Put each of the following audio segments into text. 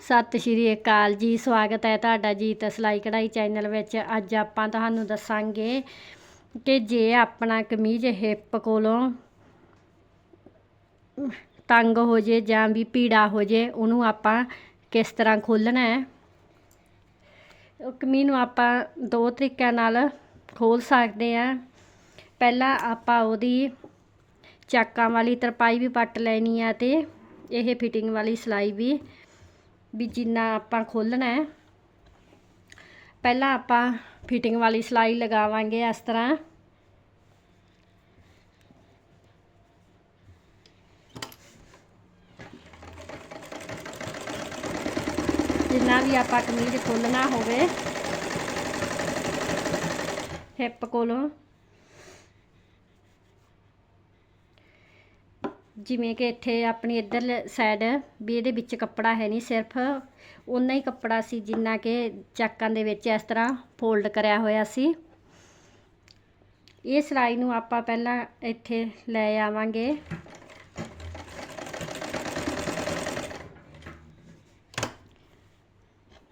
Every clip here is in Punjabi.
ਸਤਿ ਸ਼੍ਰੀ ਅਕਾਲ ਜੀ, ਸਵਾਗਤ ਹੈ ਤੁਹਾਡਾ ਜੀਤ ਸਿਲਾਈ ਕਢਾਈ ਚੈਨਲ ਵਿੱਚ। ਅੱਜ ਆਪਾਂ ਤੁਹਾਨੂੰ ਦੱਸਾਂਗੇ ਕਿ ਜੇ ਆਪਣਾ ਕਮੀਜ਼ ਹਿੱਪ ਕੋਲੋਂ ਤੰਗ ਹੋ ਜੇ ਜਾਂ ਵੀ ਪੀੜਾ ਹੋ ਜੇ, ਉਹਨੂੰ ਆਪਾਂ ਕਿਸ ਤਰ੍ਹਾਂ ਖੋਲਣਾ ਹੈ? ਉਹ ਕਮੀਜ਼ ਨੂੰ ਆਪਾਂ ਦੋ ਤਰੀਕਿਆਂ ਨਾਲ ਖੋਲ ਸਕਦੇ ਆ ਪਹਿਲਾਂ ਆਪਾਂ ਉਹਦੀ ਚਾਕਾਂ ਵਾਲੀ ਤਰਪਾਈ ਵੀ ਪੱਟ ਲੈਣੀ ਆ ਤੇ ਇਹ ਫਿਟਿੰਗ ਵਾਲੀ ਸਿਲਾਈ ਵੀ ਵੀ ਜਿੰਨਾ ਆਪਾਂ ਖੋਲਣਾ ਹੈ। ਪਹਿਲਾਂ ਆਪਾਂ ਫਿਟਿੰਗ ਵਾਲੀ ਸਿਲਾਈ ਲਗਾਵਾਂਗੇ ਇਸ ਤਰ੍ਹਾਂ। ਜਿੰਨਾ ਵੀ ਆਪਾਂ ਕਮੀਜ਼ ਖੋਲਣਾ ਹੋਵੇ ਹਿੱਪ ਕੋਲੋਂ। ਜਿਵੇਂ ਕਿ ਇੱਥੇ ਆਪਣੀ ਇੱਧਰ ਸਾਈਡ ਵੀ ਇਹਦੇ ਵਿੱਚ ਕੱਪੜਾ ਹੈ ਨਹੀਂ, ਸਿਰਫ ਉਨਾ ਹੀ ਕੱਪੜਾ ਸੀ ਜਿੰਨਾ ਕਿ ਚੱਕਾਂ ਦੇ ਵਿੱਚ ਇਸ ਤਰ੍ਹਾਂ ਫੋਲਡ ਕਰਿਆ ਹੋਇਆ ਸੀ। ਇਹ ਸਿਲਾਈ ਨੂੰ ਆਪਾਂ ਪਹਿਲਾਂ ਇੱਥੇ ਲੈ ਆਵਾਂਗੇ।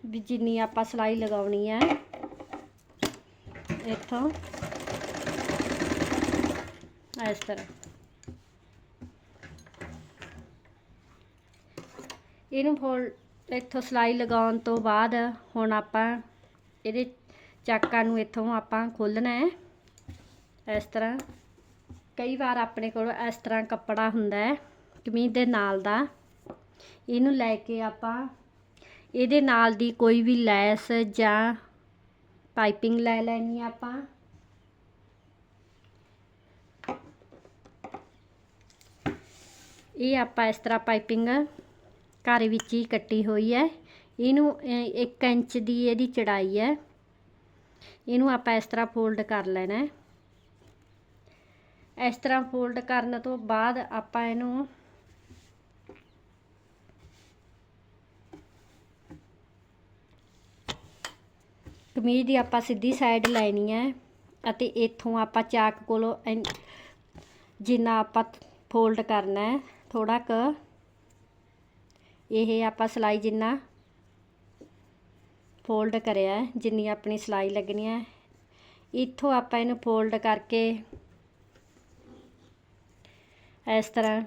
ਵੀ ਜਿੰਨੀ ਆਪਾਂ ਸਿਲਾਈ ਲਗਾਉਣੀ ਹੈ। ਇੱਥੋਂ। ਇਸ ਤਰ੍ਹਾਂ। ਇਹਨੂੰ ਫੋਲ ਇੱਥੋਂ ਸਿਲਾਈ ਲਗਾਉਣ ਤੋਂ ਬਾਅਦ ਹੁਣ ਆਪਾਂ ਇਹਦੇ ਚਾਕਾਂ ਨੂੰ ਇੱਥੋਂ ਆਪਾਂ ਖੋਲਣਾ ਹੈ। ਇਸ ਤਰ੍ਹਾਂ ਕਈ ਵਾਰ ਆਪਣੇ ਕੋਲ ਇਸ ਤਰ੍ਹਾਂ ਕੱਪੜਾ ਹੁੰਦਾ ਹੈ, ਕਮੀਜ਼ ਦੇ ਨਾਲ ਦਾ। ਇਹਨੂੰ ਲੈ ਕੇ ਆਪਾਂ ਇਹਦੇ ਨਾਲ ਦੀ ਕੋਈ ਵੀ ਲੈਸ ਜਾਂ ਪਾਈਪਿੰਗ ਲੈ ਲੈਣੀ ਆਪਾਂ। ਇਹ ਆਪਾਂ ਇਸ ਤਰ੍ਹਾਂ ਪਾਈਪਿੰਗ ਘਰ ਵਿੱਚ ਹੀ ਕੱਟੀ ਹੋਈ ਹੈ। ਇਹਨੂੰ 1 ਇੰਚ ਦੀ ਇਹਦੀ ਚੜਾਈ ਹੈ। ਇਹਨੂੰ ਆਪਾਂ ਇਸ ਤਰ੍ਹਾਂ ਫੋਲਡ ਕਰ ਲੈਣਾ ਹੈ। ਇਸ ਤਰ੍ਹਾਂ ਫੋਲਡ ਕਰਨ ਤੋਂ ਬਾਅਦ ਆਪਾਂ ਇਹਨੂੰ ਕਮੀਜ਼ ਦੀ ਆਪਾਂ ਸਿੱਧੀ ਸਾਈਡ ਲੈਣੀ ਹੈ ਅਤੇ ਇੱਥੋਂ ਆਪਾਂ ਚਾਕ ਕੋਲੋਂ ਜਿੰਨਾ ਆਪਾਂ ਫੋਲਡ ਕਰਨਾ ਹੈ ਥੋੜਾ ਕ ਇਹ ਆਪਾਂ ਸਿਲਾਈ ਜਿੰਨਾ ਫੋਲਡ ਕਰਿਆ ਜਿੰਨੀ ਆਪਣੀ ਸਿਲਾਈ ਲੱਗਣੀ ਹੈ। ਇੱਥੋਂ ਆਪਾਂ ਇਹਨੂੰ ਫੋਲਡ ਕਰਕੇ ਇਸ ਤਰ੍ਹਾਂ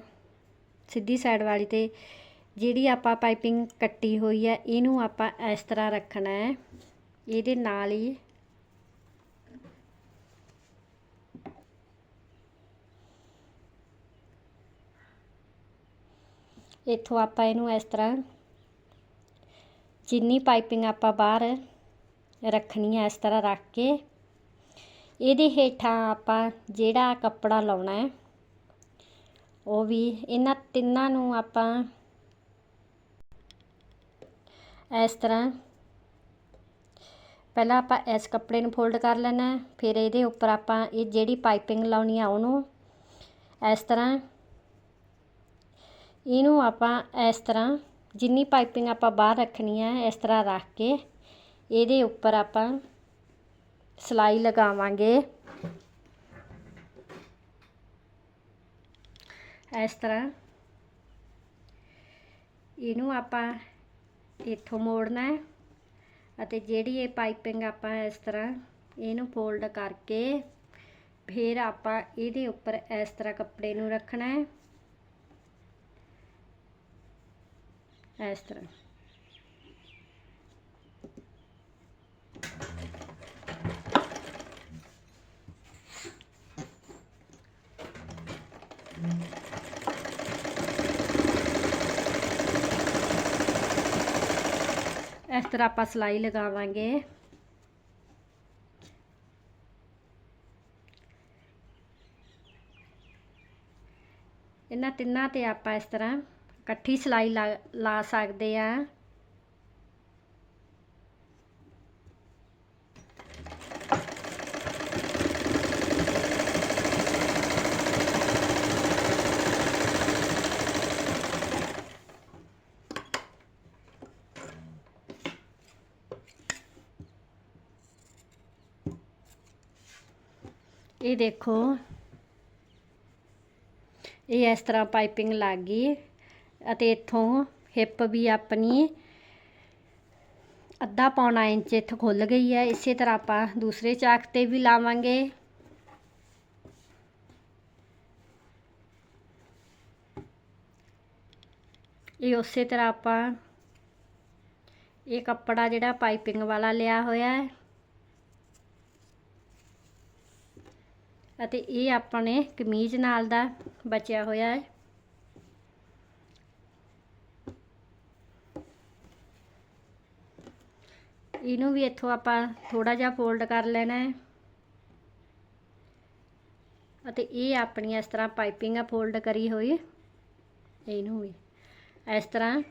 ਸਿੱਧੀ ਸਾਈਡ ਵਾਲੀ ਤੇ ਜਿਹੜੀ ਆਪਾਂ ਪਾਈਪਿੰਗ ਕੱਟੀ ਹੋਈ ਹੈ, ਇਹਨੂੰ ਆਪਾਂ ਇਸ ਤਰ੍ਹਾਂ ਰੱਖਣਾ ਹੈ। ਇਹਦੇ ਨਾਲ ਹੀ ਇੱਥੋਂ ਆਪਾਂ ਇਹਨੂੰ ਇਸ ਤਰ੍ਹਾਂ ਜਿੰਨੀ ਪਾਈਪਿੰਗ ਆਪਾਂ ਬਾਹਰ ਰੱਖਣੀ ਹੈ ਇਸ ਤਰ੍ਹਾਂ ਰੱਖ ਕੇ ਇਹਦੇ ਹੇਠਾਂ ਆਪਾਂ ਜਿਹੜਾ ਕੱਪੜਾ ਲਾਉਣਾ ਹੈ, ਉਹ ਵੀ ਇਹਨਾਂ ਤਿੰਨਾਂ ਨੂੰ ਆਪਾਂ ਇਸ ਤਰ੍ਹਾਂ ਪਹਿਲਾਂ ਆਪਾਂ ਇਸ ਕੱਪੜੇ ਨੂੰ ਫੋਲਡ ਕਰ ਲੈਣਾ ਫਿਰ ਇਹਦੇ ਉੱਪਰ ਆਪਾਂ ਇਹ ਜਿਹੜੀ ਪਾਈਪਿੰਗ ਲਾਉਣੀ ਆ ਉਹਨੂੰ ਇਸ ਤਰ੍ਹਾਂ ਇਹਨੂੰ ਆਪਾਂ ਇਸ ਤਰ੍ਹਾਂ ਜਿੰਨੀ ਪਾਈਪਿੰਗ ਆਪਾਂ ਬਾਹਰ ਰੱਖਣੀ ਹੈ ਇਸ ਤਰ੍ਹਾਂ ਰੱਖ ਕੇ ਇਹਦੇ ਉੱਪਰ ਆਪਾਂ ਸਿਲਾਈ ਲਗਾਵਾਂਗੇ। ਇਸ ਤਰ੍ਹਾਂ ਇਹਨੂੰ ਆਪਾਂ ਇੱਥੋਂ ਮੋੜਨਾ ਹੈ ਅਤੇ ਜਿਹੜੀ ਇਹ ਪਾਈਪਿੰਗ ਆਪਾਂ ਇਸ ਤਰ੍ਹਾਂ ਇਹਨੂੰ ਫੋਲਡ ਕਰਕੇ ਫਿਰ ਆਪਾਂ ਇਹਦੇ ਉੱਪਰ ਇਸ ਤਰ੍ਹਾਂ ਕੱਪੜੇ ਨੂੰ ਰੱਖਣਾ ਹੈ। ਇਸ ਤਰ੍ਹਾਂ ਇਸ ਤਰ੍ਹਾਂ ਆਪਾਂ ਸਿਲਾਈ ਲਗਾਵਾਂਗੇ ਇਹਨਾਂ ਤਿੰਨਾਂ ਤੇ ਆਪਾਂ ਇਸ ਤਰ੍ਹਾਂ ਇਕੱਠੀ ਸਿਲਾਈ ਲਾ ਸਕਦੇ ਆ। ਇਹ ਦੇਖੋ ਇਹ ਇਸ ਤਰ੍ਹਾਂ ਪਾਈਪਿੰਗ ਲੱਗ ਗਈ। ਅਤੇ ਇੱਥੋਂ ਹਿੱਪ ਵੀ ਆਪਣੀ ਅੱਧਾ ਪੌਣਾ ਇੰਚ ਇੱਥੋਂ ਖੁੱਲ ਗਈ ਹੈ। ਇਸੇ ਤਰ੍ਹਾਂ ਆਪਾਂ ਦੂਸਰੇ ਚਾਕ ਤੇ ਵੀ ਲਾਵਾਂਗੇ। ਇਹ ਉਸੇ ਤਰ੍ਹਾਂ ਆਪਾਂ ਇਹ ਕੱਪੜਾ ਜਿਹੜਾ ਪਾਈਪਿੰਗ ਵਾਲਾ ਲਿਆ ਹੋਇਆ ਹੈ। ਅਤੇ ਇਹ ਆਪਣੇ ਕਮੀਜ਼ ਨਾਲ ਦਾ ਬਚਿਆ ਹੋਇਆ ਹੈ। ਇਹਨੂੰ ਵੀ ਇੱਥੋਂ ਆਪਾਂ ਥੋੜਾ ਜਿਹਾ ਫੋਲਡ ਕਰ ਲੈਣਾ ਹੈ। ਅਤੇ ਇਹ ਆਪਣੀ ਇਸ ਤਰ੍ਹਾਂ ਪਾਈਪਿੰਗ ਆ ਫੋਲਡ ਕਰੀ ਹੋਈ। ਇਹਨੂੰ ਵੀ ਇਸ ਤਰ੍ਹਾਂ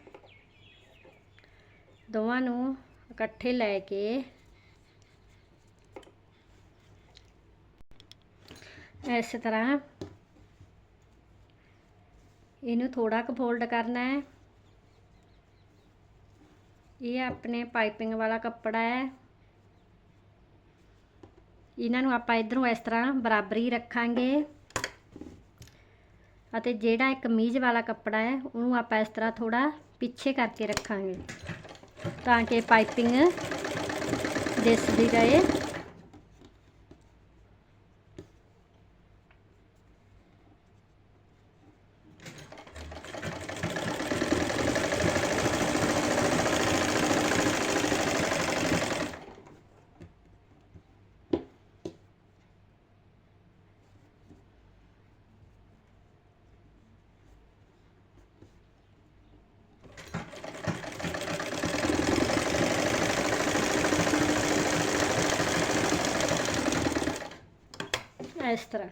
ਦੋਵਾਂ ਨੂੰ ਇਕੱਠੇ ਲੈ ਕੇ ਇਸ ਤਰ੍ਹਾਂ ਇਹਨੂੰ ਥੋੜਾ ਕੁ ਫੋਲਡ ਕਰਨਾ ਹੈ। ਇਹ ਆਪਣੇ ਪਾਈਪਿੰਗ ਵਾਲਾ ਕੱਪੜਾ ਹੈ। ਇਹਨਾਂ ਨੂੰ ਆਪਾਂ ਇਧਰੋਂ ਇਸ ਤਰ੍ਹਾਂ ਬਰਾਬਰੀ ਰੱਖਾਂਗੇ। ਅਤੇ ਜਿਹੜਾ ਇਹ ਕਮੀਜ਼ ਵਾਲਾ ਕੱਪੜਾ ਹੈ, ਉਹਨੂੰ ਆਪਾਂ ਇਸ ਤਰ੍ਹਾਂ ਥੋੜਾ ਪਿੱਛੇ ਕਰਕੇ ਰੱਖਾਂਗੇ ਤਾਂ ਕਿ ਪਾਈਪਿੰਗ ਦਿਸਦੀ ਰਹੇ। ਇਸ ਤਰ੍ਹਾਂ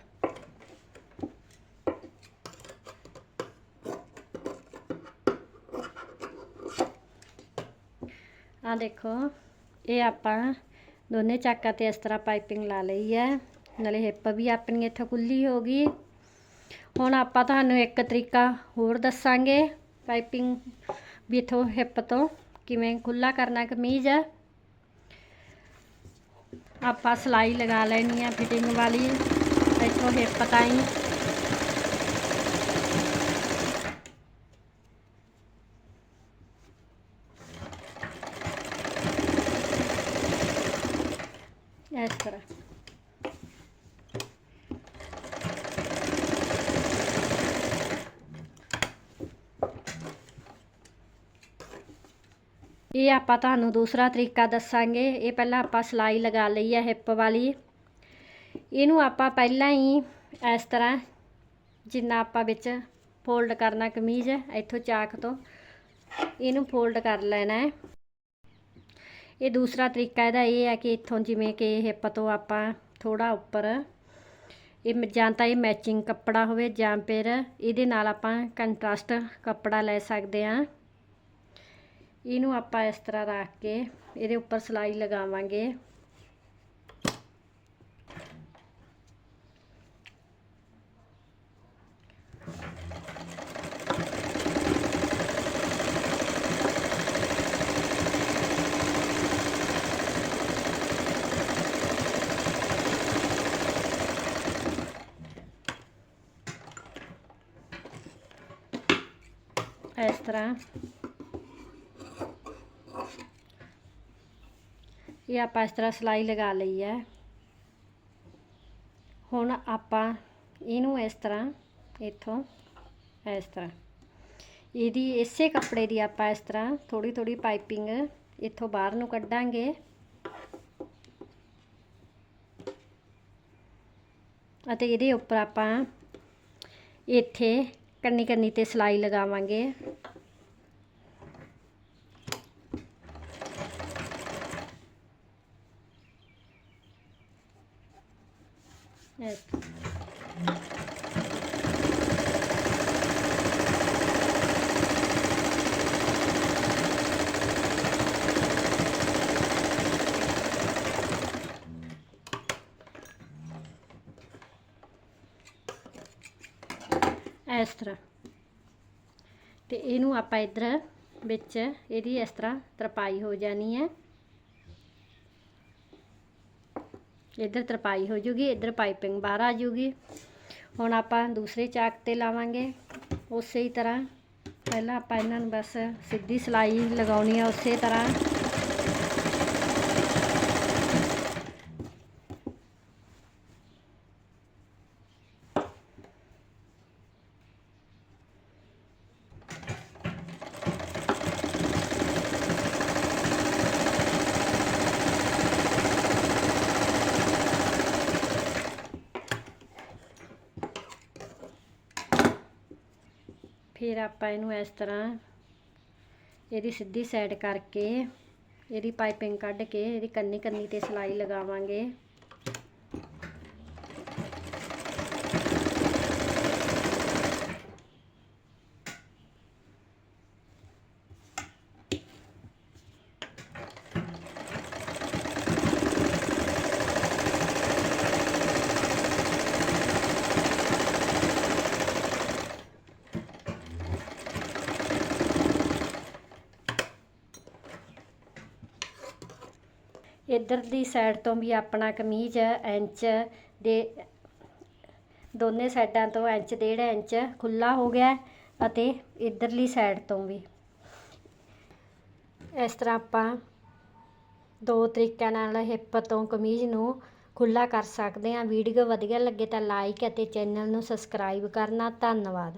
ਆ ਦੇਖੋ, ਇਹ ਆਪਾਂ ਦੋਨੇ ਚਾਕਾਂ ਤੇ ਇਸ ਤਰ੍ਹਾਂ ਪਾਈਪਿੰਗ ਲਾ ਲਈ ਹੈ। ਨਾਲੇ ਹਿੱਪ ਵੀ ਆਪਣੀ ਇੱਥੇ ਖੁੱਲੀ ਹੋ ਗਈ। ਹੁਣ ਆਪਾਂ ਤੁਹਾਨੂੰ ਇੱਕ ਤਰੀਕਾ ਹੋਰ ਦੱਸਾਂਗੇ ਪਾਈਪਿੰਗ ਵੀ ਇਥੋਂ ਹਿੱਪ ਤੋਂ ਕਿਵੇਂ ਖੁੱਲਾ ਕਰਨਾ ਕਮੀਜ਼। ਆਪਾਂ ਸਲਾਈ ਲਗਾ ਲੈਣੀ ਆ, ਫਿਟਿੰਗ ਵਾਲੀ। ਇੱਥੋਂ ਹਿੱਪ ਤਾਈਂ। ਇਸ ਤਰ੍ਹਾਂ ਇਹ ਆਪਾਂ ਤੁਹਾਨੂੰ ਦੂਸਰਾ ਤਰੀਕਾ ਦੱਸਾਂਗੇ। ਇਹ ਪਹਿਲਾਂ ਆਪਾਂ ਸਲਾਈ ਲਗਾ ਲਈ ਹੈ ਹਿੱਪ ਵਾਲੀ। ਇਹਨੂੰ ਆਪਾਂ ਪਹਿਲਾਂ ਹੀ ਇਸ ਤਰ੍ਹਾਂ ਜਿੰਨਾ ਆਪਾਂ ਵਿੱਚ ਫੋਲਡ ਕਰਨਾ ਕਮੀਜ਼ ਇੱਥੋਂ ਚਾਕ ਤੋਂ ਇਹਨੂੰ ਫੋਲਡ ਕਰ ਲੈਣਾ ਹੈ। ਇਹ ਦੂਸਰਾ ਤਰੀਕਾ ਇਹਦਾ ਇਹ ਹੈ ਕਿ ਇੱਥੋਂ ਜਿਵੇਂ ਕਿ ਹਿੱਪ ਤੋਂ ਆਪਾਂ ਥੋੜਾ ਉੱਪਰ ਇਹ ਮ- ਜਾਂ ਤਾਂ ਇਹ ਮੈਚਿੰਗ ਕੱਪੜਾ ਹੋਵੇ ਜਾਂ ਫਿਰ ਇਹਦੇ ਨਾਲ ਆਪਾਂ ਕੰਟਰਾਸਟ ਕੱਪੜਾ ਲੈ ਸਕਦੇ ਹਾਂ। ਇਹਨੂੰ ਆਪਾਂ ਇਸ ਤਰ੍ਹਾਂ ਰੱਖ ਕੇ ਇਹਦੇ ਉੱਪਰ ਸਲਾਈ ਲਗਾਵਾਂਗੇ। ਇਸ ਤਰ੍ਹਾਂ ਇਹ ਆਪਾਂ ਇਸ ਤਰ੍ਹਾਂ ਸਲਾਈ ਲਗਾ ਲਈ ਹੈ। ਹੁਣ ਆਪਾਂ ਇਹਨੂੰ ਇਸ ਤਰ੍ਹਾਂ, ਇੱਥੋਂ ਇਸ ਤਰ੍ਹਾਂ। ਇਹਦੀ ਇਸੇ ਕੱਪੜੇ ਦੀ ਆਪਾਂ ਇਸ ਤਰ੍ਹਾਂ ਥੋੜੀ ਥੋੜੀ ਪਾਈਪਿੰਗ ਇੱਥੋਂ ਬਾਹਰ ਨੂੰ ਕੱਢਾਂਗੇ। ਅਤੇ ਇਹਦੇ ਉੱਪਰ ਆਪਾਂ ਇੱਥੇ ਕੰਨੀ ਕੰਨੀ ਤੇ ਸਲਾਈ ਲਗਾਵਾਂਗੇ। ਇਸ ਇਸ ਤਰ੍ਹਾਂ। ਤੇ ਇਹਨੂੰ ਆਪਾਂ ਇਧਰ ਵਿੱਚ ਇਹਦੀ ਇਸ ਤਰ੍ਹਾਂ ਤਰਪਾਈ ਹੋ ਜਾਣੀ ਹੈ। ਇੱਧਰ ਤਰਪਾਈ ਹੋ ਜੂਗੀ, ਇੱਧਰ ਪਾਈਪਿੰਗ ਬਾਹਰ ਆ ਜੂਗੀ। ਹੁਣ ਆਪਾਂ ਦੂਸਰੇ ਚਾਕ ਤੇ ਲਾਵਾਂਗੇ। ਉਸੇ ਹੀ ਤਰ੍ਹਾਂ ਪਹਿਲਾਂ ਆਪਾਂ ਇਹਨਾਂ ਨੂੰ ਬਸ ਸਿੱਧੀ ਸਲਾਈ ਲਗਾਉਣੀ ਹੈ ਉਸੇ ਤਰ੍ਹਾਂ। ਫਿਰ ਆਪਾਂ ਇਹਨੂੰ ਇਸ ਤਰ੍ਹਾਂ ਇਹਦੀ ਸਿੱਧੀ ਸਾਈਡ ਕਰਕੇ ਇਹਦੀ ਪਾਈਪਿੰਗ ਕੱਢ ਕੇ ਇਹਦੀ ਕੰਨੀ ਕੰਨੀ ਤੇ ਸਿਲਾਈ ਲਗਾਵਾਂਗੇ। ਇੱਧਰ ਸਾਈਡ ਤੋਂ ਵੀ ਆਪਣਾ ਕਮੀਜ਼ ਇੰਚ ਦੇ ਦੋਨੇ ਸਾਈਡਾਂ ਤੋਂ ਇੰਚ, ਡੇਢ ਇੰਚ ਖੁੱਲਾ ਹੋ ਗਿਆ ਅਤੇ ਇੱਧਰਲੀ ਸਾਈਡ ਤੋਂ ਵੀ। ਇਸ ਤਰ੍ਹਾਂ ਆਪਾਂ ਦੋ ਤਰੀਕਿਆਂ ਨਾਲ ਹਿੱਪ ਤੋਂ ਕਮੀਜ਼ ਨੂੰ ਖੁੱਲਾ ਕਰ ਸਕਦੇ ਹਾਂ। ਵੀਡੀਓ ਵਧੀਆ ਲੱਗੇ ਤਾਂ ਲਾਈਕ ਅਤੇ ਚੈਨਲ ਨੂੰ ਸਬਸਕ੍ਰਾਈਬ ਕਰਨਾ। ਧੰਨਵਾਦ।